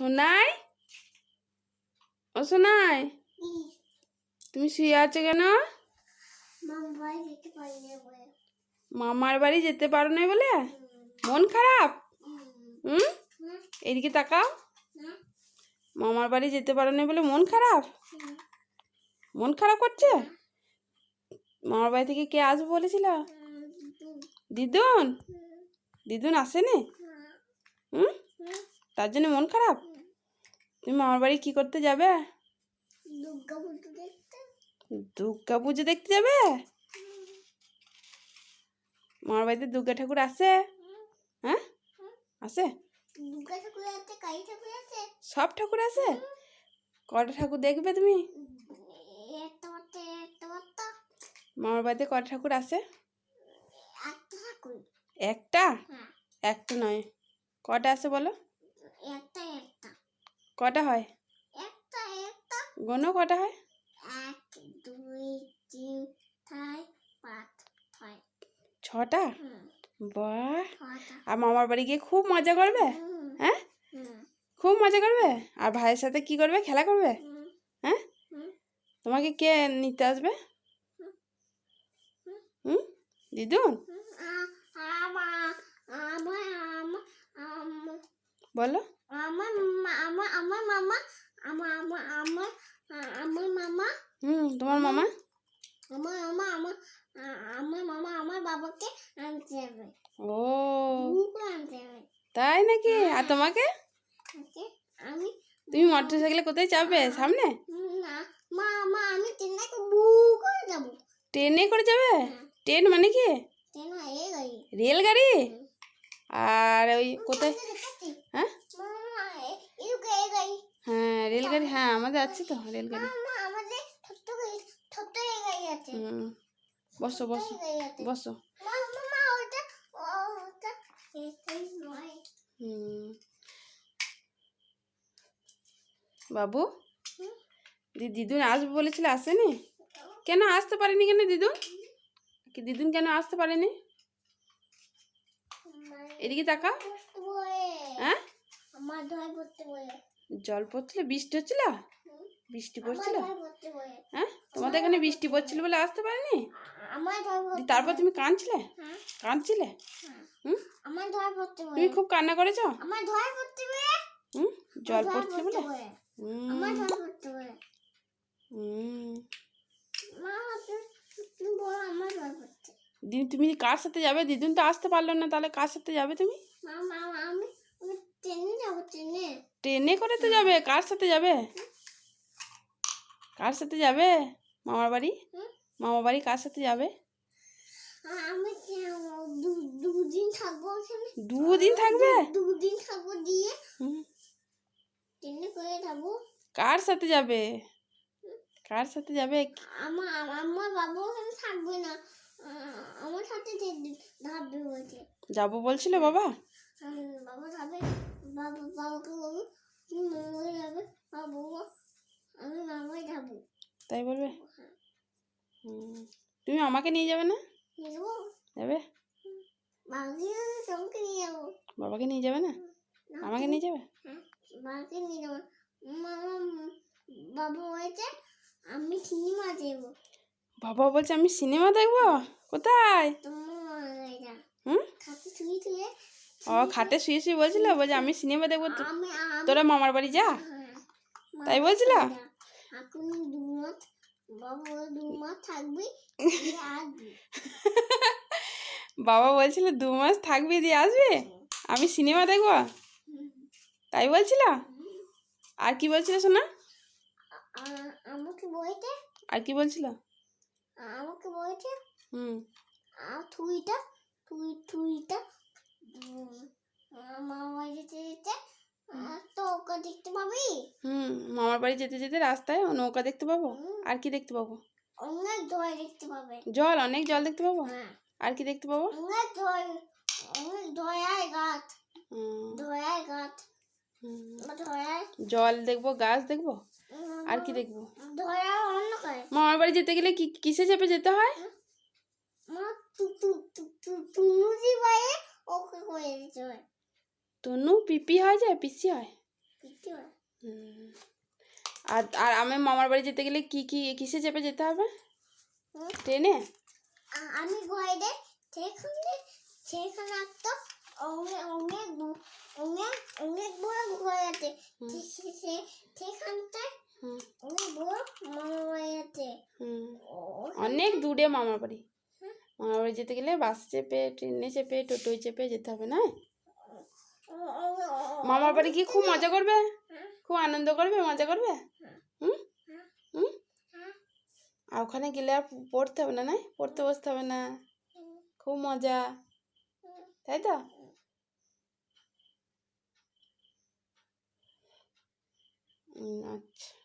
সোনাই? ও সোনাই? তুমি শুয়ে আছো কেন? মামার বাড়ি যেতে পারো না বলে? মন খারাপ? হুম। এদিকে তাকাও। মামার বাড়ি যেতে পারো না বলে মন খারাপ? মন খারাপ করছে? মামার বাড়ি থেকে কে আসবে বলেছিল? দিদুন? দিদুন। আসেনি? হুম। তার জন্য মন খারাপ? তুমি মামার বাড়ি কি করতে যাবে? দুর্গা পুজো দেখতে। যাবে? মামার বাড়িতে দুর্গা ঠাকুর আসে হ্যাঁ? আছে? আছে সব ঠাকুর আছে? কটা ঠাকুর দেখবে তুমি? মামার বাড়িতে কটা ঠাকুর আসে একটা একটা? হ্যাঁ। একটা নয়। কটা আছে বলো? একটা একটা। কটা হয়? একটা একটা। গোনো কটা হয়? এক দুই তিন চার পাঁচ ছয়। ছটা? বাহ। আর মামার বাড়ি গিয়ে খুব মজা করবে? হ্যাঁ? খুব মজা করবে? আর ভাইয়ের সাথে কি করবে? খেলা করবে? হ্যাঁ? তোমাকে কে নিতে আসবে? হুম? দিদুন? বলো। আমার আমার আমার মামা আমার আমার আমার আমার মামা হুম তোমার মামা? আমার মামা আমার আমার মামা আমার বাবাকে আনতে যাবে ও। আনতে যাবে তাই নাকি? আর তোমাকে? আমি তুমি মোটর সাইকেলে কোথায় যাবে? সামনে? না মা মা আমি চেন্নাইকে বু করে যাব। ট্রেনে করে যাবে? ট্রেন মানে কি? এ গাড়ি রেলগাড়ি। আর ওই কোথায়? হ্যাঁ? হ্যাঁ রেলগাড়ি হ্যাঁ আমাদের আছে তো রেলগাড়ি গাড়ি। গাড়ি বসো বসো বসো। বাবু? দিদুন আসবে বলেছিল আসেনি? কেন আসতে পারেনি কেন দিদুন? কি দিদুন কেন আসতে পারেনি? এদিকে তাকা হ্যাঁ? আমার পড়তে বলে। জল পড়ছিল বৃষ্টি হচ্ছিল? বৃষ্টি পড়ছিল? হ্যাঁ তোমাদের এখানে বৃষ্টি পড়ছিল বলে আসতে পারেনি? তারপর তুমি কাঁদছিলে? হ্যাঁ। কাঁদছিলে? হ্যাঁ। তুমি খুব কান্না করেছ? হুম? জল পড়ছিল বলে? দিদি তুমি কার সাথে যাবে? দিদুন তো আসতে পারল না তাহলে কার সাথে যাবে তুমি? আমি ট্রেনে যাব ট্রেনে। ট্রেনে করে তো যাবে কার সাথে যাবে? কার সাথে যাবে? মামার বাড়ি? মামার বাড়ি কার সাথে যাবে? আমি যাব, দুদিন থাকব দুদিন থাকবে? দুদিন থাকব দিয়ে। ট্রেনে করে যাব। কার সাথে যাবে? কার সাথে যাবে? আমার আমার বাবা ওখানে থাকবে না। আমার সাথে যে- ভাববে বলছে। যাব বলছিল বাবা? বাবা যাবে। বাবা বাবাকে বলব তুমি মামাই যাবে বাবা বলব আমি মামাই যাব তাই বলবে। তুমি আমাকে নিয়ে যাবে না যাব বাবাকে নিয়ে যাব বাবাকে নিয়ে যাবে না আমাকে নিয়ে যাবে হ্যাঁ, বাবাকে নিয়ে যাব মামা বাবা বলেছে আমি সিনেমা দেবো বাবা বলছে আমি সিনেমা দেখব কোথায় তোমার যা হুম খাতে শুয়ে শুয়ে ও খাটে শুয়ে শুয়ে বলছিল বলছে আমি সিনেমা দেখব তোরা মামার বাড়ি যা। হ্যাঁ, তাই বলছিল? বাবা দু মাস থাকবি বাবা বলছিল দু মাস থাকবি দিয়ে আসবে? আমি সিনেমা দেখব? তাই বলছিল? আর কি বলছিল শোনা? আমাকে বইতে আর কি বলছিল? আমাকে বলেছে? হুম। আর তুইটা তুই তুইটা হুম। মামার বাড়ি যেতে যেতে রাস্তায় নৌকা দেখতে পাবো? আর কি দেখতে পাবো? অনেক দয় দেখতে পাবে। জল অনেক জল দেখতে পাবো? হ্যাঁ। আর কি দেখতে পাবো? অনেক দয়ায় গাছ। জল দেখব গাছ দেখব? আর কি দেখব? মামার বাড়ি যেতে গেলে কি কিসে চেপে যেতে হয়? মা তু তু তু তুনুজি বাইরে ওকে করে দিতে হয় তনু পিপি হয় যায় পিসি হয়? আর আর আমি মামার বাড়ি যেতে গেলে কি কি কিসে চেপে যেতে হবে? ট্রেনে? আমি ঘরে সেখানে সেখানে একটা অনেক অনেক অনেক অনেক বড় ঘর আছে। সেখানটায় অনেক বড় মামা বাড়ি আছে। অনেক দূরে মামার বাড়ি। মামার বাড়ি যেতে গেলে বাস চেপে ট্রেনে চেপে টোটোয় চেপে যেতে হবে না মামার বাড়ি কি খুব মজা করবে? খুব আনন্দ করবে? মজা করবে। হুম। হুম? আর ওখানে গেলে আর পড়তে হবে না না পড়তে বসতে হবে না। খুব মজা। তাই তো? আচ্ছা।